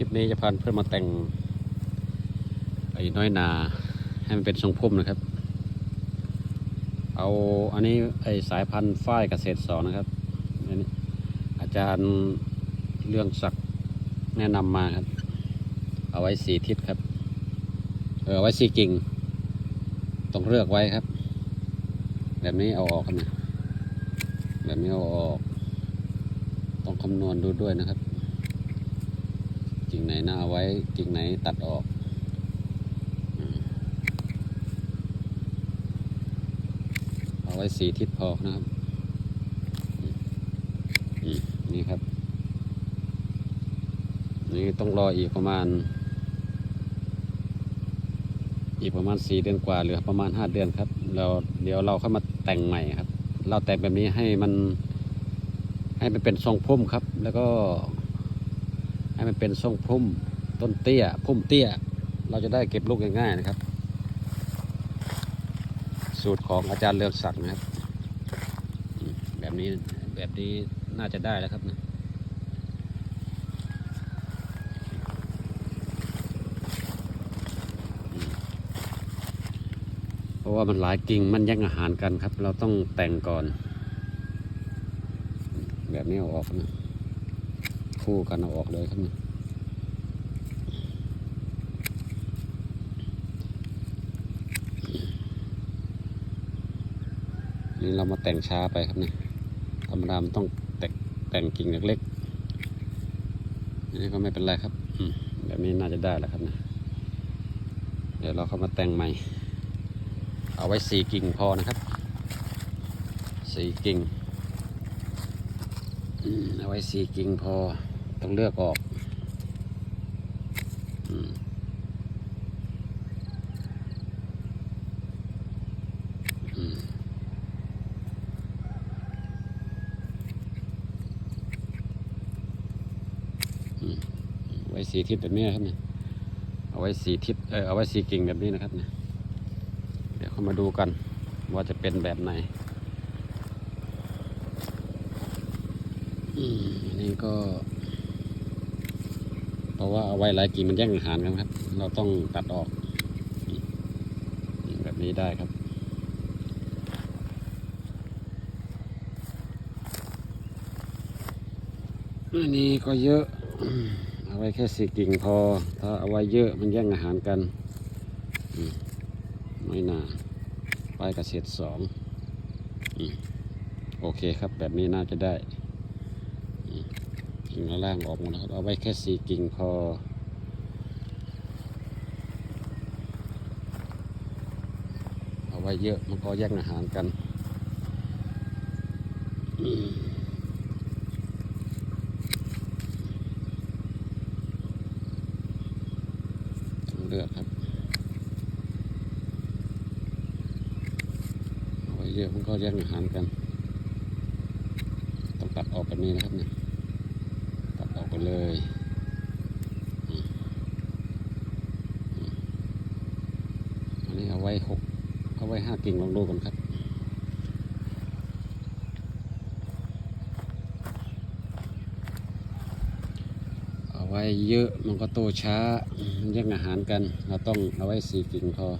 ลิปนี้จะพาเพื่อนมาแต่งไอ้น้อยนาให้มันเป็นทรงพุ่มนะครับ เอาอันนี้ไอ้สายพันธุ์ฝ้ายเกษตรสองนะครับอันนี้อาจารย์เรื่องศักดิ์แนะนำมาครับ เอาไว้สีทิศครับ เออเอาไว้สีกิ่งต้องเลือกไว้ครับ แบบนี้เอาออกครับนะแบบนี้เอาออก ต้องคำนวณดูด้วยนะครับ กิ่งไหนน่าเอาไว้กิ่งไหนตัดออกเอาไว้สีทิศพอนะครับนี่ครับ นี่ต้องรออีกประมาณ อีกประมาณสี่เดือนกว่าหลือประมาณห้าเดือนครับ เราเดี๋ยวเราเข้ามาแต่งใหม่ครับ เราแต่งแบบนี้ให้มันให้มันเป็นทรงพุ่มครับ แล้วก็ ให้มันเป็นทรงพุ่มต้นเตี้ย พุ่มเตี้ย เราจะได้เก็บลูกง่ายๆนะครับ สูตรของอาจารย์เลือกศักดิ์นะครับ แบบนี้แบบนี้น่าจะได้แล้วครับนะเพราะว่ามันหลายกิ่งมันแย่งอาหารกันครับ เราต้องแต่งก่อน แบบนี้เอาออกนะ คู่กันเอาออกเลยครับนะนี่เรามาแต่งช้าไปครับเนี่ยธรรมดามันต้องแต่งแต่งกิ่งเล็กๆนนี้ก็ไม่เป็นไรครับแบบนี้น่าจะได้แล้วครับนะเดี๋ยวเราเข้ามาแต่งใหม่ เอาไว้สี่กิ่งพอนะครับสี่กิ่งเอาไว้สี่กิ่งพอ ต้องเลือกออกอืมอืมอืมไว้สีทิศแบบนี้นะครับเนี่ยเอาไว้สีทิศเออเอาไว้สีกิ่งแบบนี้นะครับเนี่ยเดี๋ยวเข้ามาดูกันว่าจะเป็นแบบไหนอืมอันนี้ก็ เพราะว่าเอาไว้หลายกิ่งมันแย่งอาหารกันครับ เราต้องตัดออกแบบนี้ได้ครับอันนี้ก็เยอะ เอาไว้แค่สี่กิ่งพอ ถ้าเอาไว้เยอะมันแย่งอาหารกัน ไม่น่าไปกระเกษสองโอเคครับแบบนี้น่าจะได้ กิ่งละล่างออกหมดนะครับ เอาไว้แค่สี่กิ่งพอ เอาไว้เยอะมันก็แย่งอาหารกันต้องเลือกครับเอาไว้เยอะมันก็แย่งอาหารกัน ต้องตัดออกแบบนี้นะครับเนี่ย ตัดเลยอันนี้เอาไว้หกเอาไว้ห้ากิ่งลองดูกันครับเอาไว้เยอะมันก็โตช้ามันแย่งอาหารกัน เราต้องเอาไว้สี่กิ่งพอม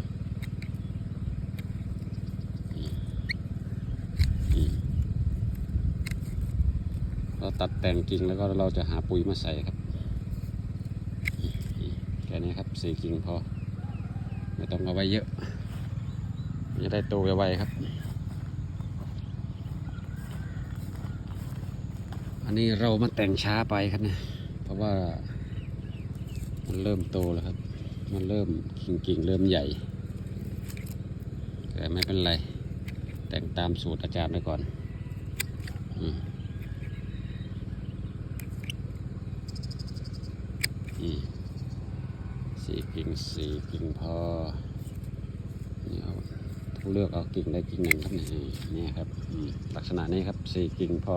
อืม เราตัดแต่งกิ่งแล้วก็เราจะหาปุ๋ยมาใส่ครับแค่นี้ครับสี่กิ่งพอ ไม่ต้องเอาไว้เยอะจะได้โตไวๆครับ อันนี้เรามาแต่งช้าไปครับเนี่ยเพราะว่ามันเริ่มโตแล้วครับ มันเริ่มกิ่งกิ่งๆเริ่มใหญ่ แต่ไม่เป็นไร แต่งตามสูตรอาจารย์ไว้ก่อน อืม อีกสี่กิ่งสี่กิ่งพอนี่เอาต้องเลือกเอากิ่งได้กิ่งหนึ่งครับนี่นี่ครับอืมลักษณะนี้ครับสี่กิ่งพอ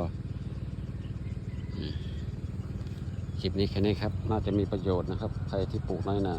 คลิปนี้แค่นี้ครับ น่าจะมีประโยชน์นะครับ ใครที่ปลูกน้อยนา